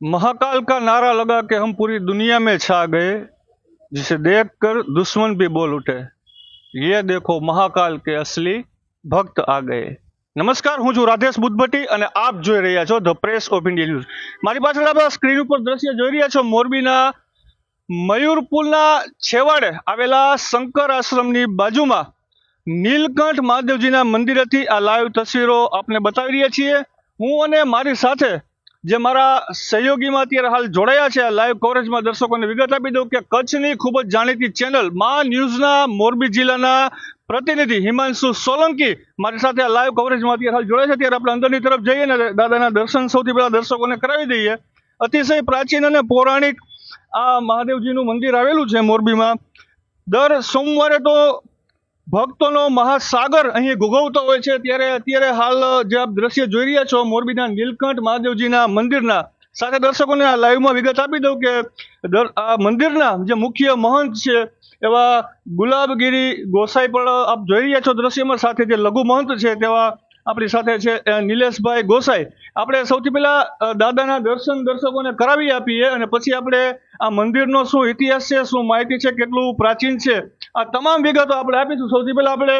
महाकाल का नारा लगा के हम पूरी दुनिया में छा गए जिसे देखकर दुश्मन भी बोल उठे ये देखो महाकाल के असली ભક્ત આ ગયે નમસ્કાર હું છું રાધેશ બુદ્ધભટ્ટી અને આપ જોઈ રહ્યા છો the press of India news મારી પાછળ આપણે સ્ક્રીન ઉપર દ્રશ્ય જોઈ રહ્યા છો મોરબીના મયુર પુલના છેવાડે આવેલા શંકર આશ્રમની બાજુમાં નીલકંઠ મહાદેવજીના મંદિરેથી આ લાઈવ તસવીરો આપને બતાવી રહ્યા છીએ હું અને મારી સાથે જે મારા સહયોગીમાં અત્યારે હાલ જોડાયા છે લાઈવ કવરેજમાં દર્શકોને વિગત આપી દઉં કે કચ્છની ખૂબ જ જાણીતી ચેનલ મા ન્યૂઝના મોરબી જિલ્લાના પ્રતિનિધિ હિમાંશુ સોલંકી મારી સાથે લાઈવ કવરેજમાં અત્યારે હાલ જોડાય છે. ત્યારે આપણે અંદરની તરફ જઈએ ને, દાદાના દર્શન સૌથી પહેલાં દર્શકોને કરાવી દઈએ. અતિશય પ્રાચીન અને પૌરાણિક આ મહાદેવજીનું મંદિર આવેલું છે મોરબીમાં. દર સોમવારે તો ભક્તોનો મહાસાગર અહીં ગુગવતો હોય છે. ત્યારે અત્યારે હાલ જે આપ દ્રશ્ય જોઈ રહ્યા છો, મોરબીના નીલકંઠ મહાદેવજીના મંદિરના. સાથે દર્શકોને આ લાઈવમાં વિગત આપી દઉં કે આ મંદિરના જે મુખ્ય મહંત છે, એવા ગુલાબગીરી ગોસાઈ પણ આપ જોઈ રહ્યા છો દ્રશ્યમાં. સાથે જે લઘુ મહંત છે, તેવા આપણી સાથે છે નિલેશભાઈ ગોસાઈ. આપણે સૌથી પહેલા દાદાના દર્શન દર્શકોને કરાવી આપીએ અને પછી આપણે આ મંદિરનો શું ઇતિહાસ છે, શું માહિતી છે, કેટલું પ્રાચીન છે આ તમામ વિગતો આપણે આપીશું. સૌથી પહેલા આપણે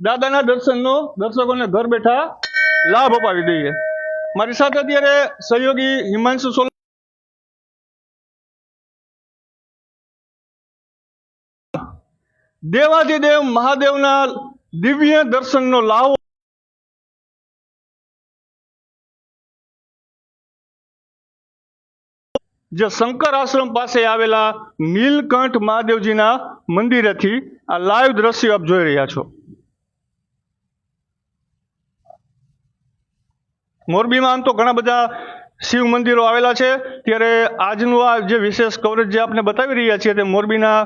દાદાના દર્શનનો દર્શકોને ઘર બેઠા લાભ અપાવી દઈએ. મારી સાથે અત્યારે સહયોગી હિમાંશુ સોલ દેવાધિદેવ મહાદેવના દિવ્ય દર્શનનો લાવો. જે શંકર આશ્રમ પાસે આવેલા નીલકંઠ મહાદેવજીના મંદિરેથી આ લાઈવ દ્રશ્ય આપ જોઈ રહ્યા છો. મોરબીમાં આમ તો ઘણા બધા શિવ મંદિરો આવેલા છે. ત્યારે આજનું આ જે વિશેષ કવરેજ જે આપણે બતાવી રહ્યા છીએ તે મોરબીના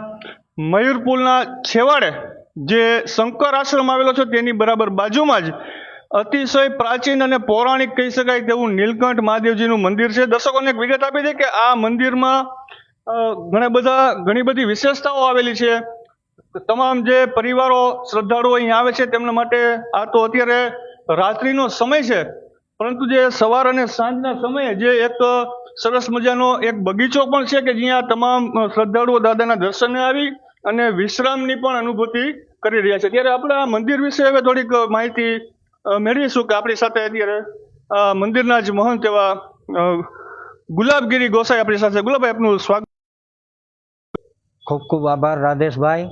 મયુરપુલના છેવાડે જે શંકર આશ્રમ આવેલો છે તેની બરાબર બાજુમાં જ અતિશય પ્રાચીન અને પૌરાણિક કહી શકાય તેવું નીલકંઠ મહાદેવજીનું મંદિર છે. દર્શકોને એક વિગત આપી દે કે આ મંદિરમાં ઘણા બધા, ઘણી બધી વિશેષતાઓ આવેલી છે. તમામ જે પરિવારો, શ્રદ્ધાળુઓ અહીં આવે છે તેમના માટે આ તો અત્યારે રાત્રિનો સમય છે. પરંતુ જે સવાર અને સાંજના સમયે જે એક સરસ મજાનો એક બગીચો પણ છે કે જ્યાં તમામ શ્રદ્ધાળુઓ દાદાના દર્શને આવી અને વિશ્રામની પણ અનુભૂતિ કરી રહ્યા છે. ત્યારે આપણે આ મંદિર વિશે હવે થોડીક માહિતી મેળવીશું કે આપણી સાથે અત્યારે મંદિરના જ મહંત એવા ગુલાબગીરી ગોસાઈ આપણી સાથે. ગુલાબભાઈ, આપનું સ્વાગત. ખૂબ ખૂબ આભાર, રાધેશભાઈ.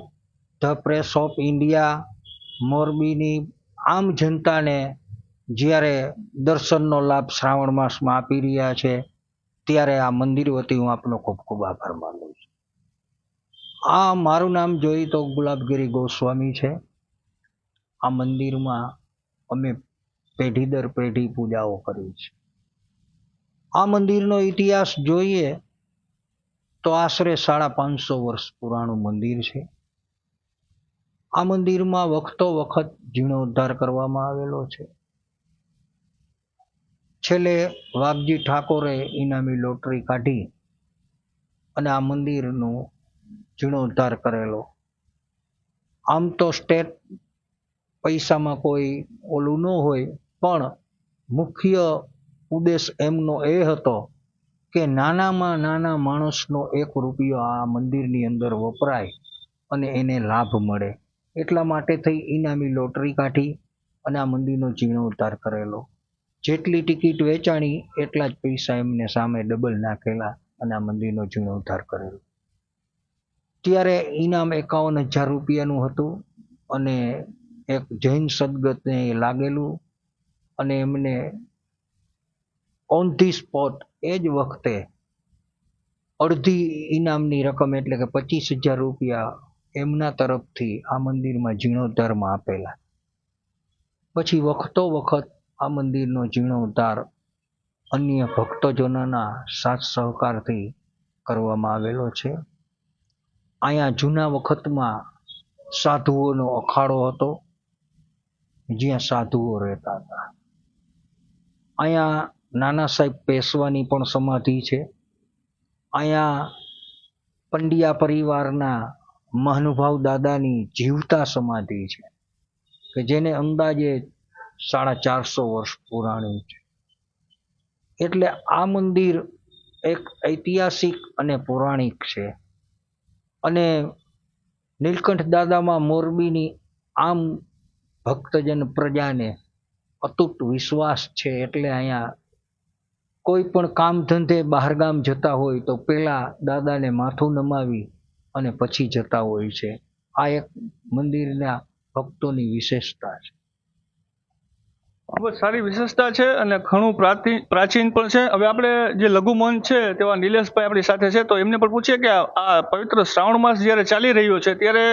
ધ પ્રેસ ઓફ ઇન્ડિયા, મોરબીની આમ જનતાને જ્યારે દર્શનનો લાભ શ્રાવણ માસમાં આપી રહ્યા છે, ત્યારે આ મંદિર વતી હું આપનો ખૂબ ખૂબ આભાર માનું છું. આ મારું નામ જોઈ તો ગુલાબગીરી ગોસ્વામી છે. આ મંદિરમાં અમે પેઢી દર પેઢી પૂજાઓ કરી છે આ મંદિરનો ઇતિહાસ જોઈએ તો આશરે સાડા પાંચસો વર્ષ પુરાણું મંદિર છે. આ મંદિરમાં વખતો વખત જીર્ણોદ્ધાર કરવામાં આવેલો છે. છેલ્લે વાઘજી ઠાકોરે ઇનામી લોટરી કાઢી અને આ મંદિરનો જીર્ણોદ્ધાર કરેલો. આમ તો સ્ટેટ પૈસામાં કોઈ ઓલું ન હોય, પણ મુખ્ય ઉદ્દેશ એમનો એ હતો કે નાનામાં નાના માણસનો એક રૂપિયો આ મંદિરની અંદર વપરાય અને એને લાભ મળે. એટલા માટે થઈ ઇનામી લોટરી કાઢી અને આ મંદિરનો જીર્ણોદ્ધાર કરેલો. જેટલી ટિકિટ વેચાણી, એટલા જ પૈસા એમને સામે ડબલ નાખેલા અને આ મંદિરનો જીર્ણોદ્ધાર કરેલો. ત્યારે ઇનામ એકાવન હજાર રૂપિયાનું હતું અને એક જૈન સદગતને લાગેલું અને એમને ઓન ધી સ્પોટ એ જ વખતે અડધી ઇનામની રકમ એટલે કે પચીસ હજાર રૂપિયા એમના તરફથી આ મંદિરમાં જીર્ણોદ્ધારમાં આપેલા. પછી વખતો વખત આ મંદિરનો જીર્ણોદ્ધાર અન્ય ભક્તજનોના સાથ સહકારથી કરવામાં આવેલો છે. અહીંયા જૂના વખતમાં સાધુઓનો અખાડો હતો. જ્યાં સાધુઓ રહેતા હતા. અહીંયા નાના સાહેબ પેશવાની પણ સમાધિ છે. અહીંયા પંડ્યા પરિવારના મહાનુભાવ દાદાની જીવતા સમાધિ છે, કે જેને અંદાજે સાડા ચારસો વર્ષ પુરાણી છે. એટલે આ મંદિર એક ઐતિહાસિક અને પૌરાણિક છે. અને નીલકંઠ દાદામાં મોરબીની આમ ભક્તજન પ્રજાને અતૂટ વિશ્વાસ છે એટલે અહીંયા કોઈ પણ કામ ધંધે બહારગામ જતા હોય તો પહેલાં દાદાને માથું નમાવી અને પછી જતા હોય છે. આ એક મંદિરના ભક્તોની વિશેષતા છે. ખૂબ જ સારી વિશેષતા છે અને ઘણું પ્રાચીન પણ છે. હવે આપણે જે લઘુમન છે તેવા નિલેશભાઈ આપણી સાથે છે, તો એમને પણ પૂછીએ કે આ આ પવિત્ર શ્રાવણ માસ જ્યારે ચાલી રહ્યો છે, ત્યારે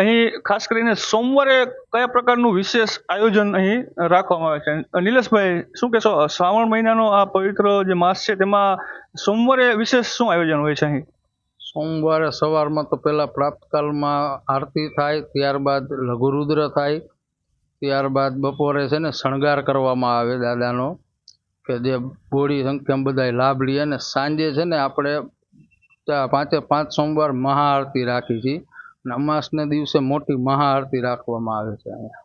અહીં ખાસ કરીને સોમવારે કયા પ્રકારનું વિશેષ આયોજન અહીં રાખવામાં આવે છે? નિલેશભાઈ, શું કહેશો? શ્રાવણ મહિનાનો આ પવિત્ર જે માસ છે, તેમાં સોમવારે વિશેષ શું આયોજન હોય છે અહીં? સોમવારે સવારમાં તો પહેલાં પ્રાતકાલમાં આરતી થાય, ત્યારબાદ લઘુરુદ્ર થાય ત્યારબાદ બપોરે છે ને શણગાર કરવામાં આવે દાદાનો, કે જે બોડી સંખ્યામાં બધાય લાભ લે અને સાંજે છે ને આપણે પાંચે પાંચ સોમવાર મહાઆરતી રાખી છે. અને અમાસને દિવસે મોટી મહાઆરતી રાખવામાં આવે છે અહીંયા.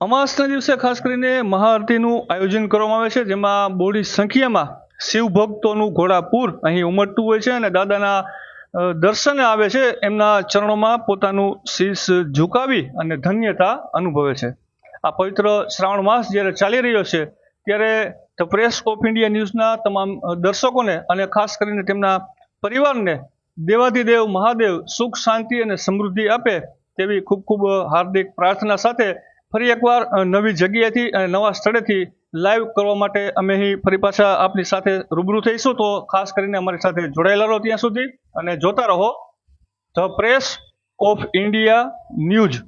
અમાસના દિવસે ખાસ કરીને મહાઆરતીનું આયોજન કરવામાં આવે છે, જેમાં બોડી સંખ્યામાં શિવ ભક્તોનું ઘોડાપૂર અહીં ઉમટતું હોય છે અને દાદાના દર્શને આવે છે, એમના ચરણોમાં પોતાનું શીશ ઝુકાવી અને ધન્યતા અનુભવે છે. આ પવિત્ર શ્રાવણ માસ જ્યારે ચાલી રહ્યો છે, ત્યારે ધ પ્રેસ ઓફ ઇન્ડિયા ન્યૂઝના તમામ દર્શકોને અને ખાસ કરીને તેમના પરિવારને દેવાધિદેવ મહાદેવ સુખ, શાંતિ અને સમૃદ્ધિ આપે તેવી ખૂબ ખૂબ હાર્દિક પ્રાર્થના સાથે ફરી એકવાર નવી જગ્યાએથી અને નવા સ્થળેથી લાઈવ કરવા માટે અમે અહીં ફરી પાછા આપની સાથે રૂબરૂ થઈશું. તો ખાસ કરીને અમારી સાથે જોડાયેલા રહો ત્યાં સુધી અને જોતા રહો the press of India news.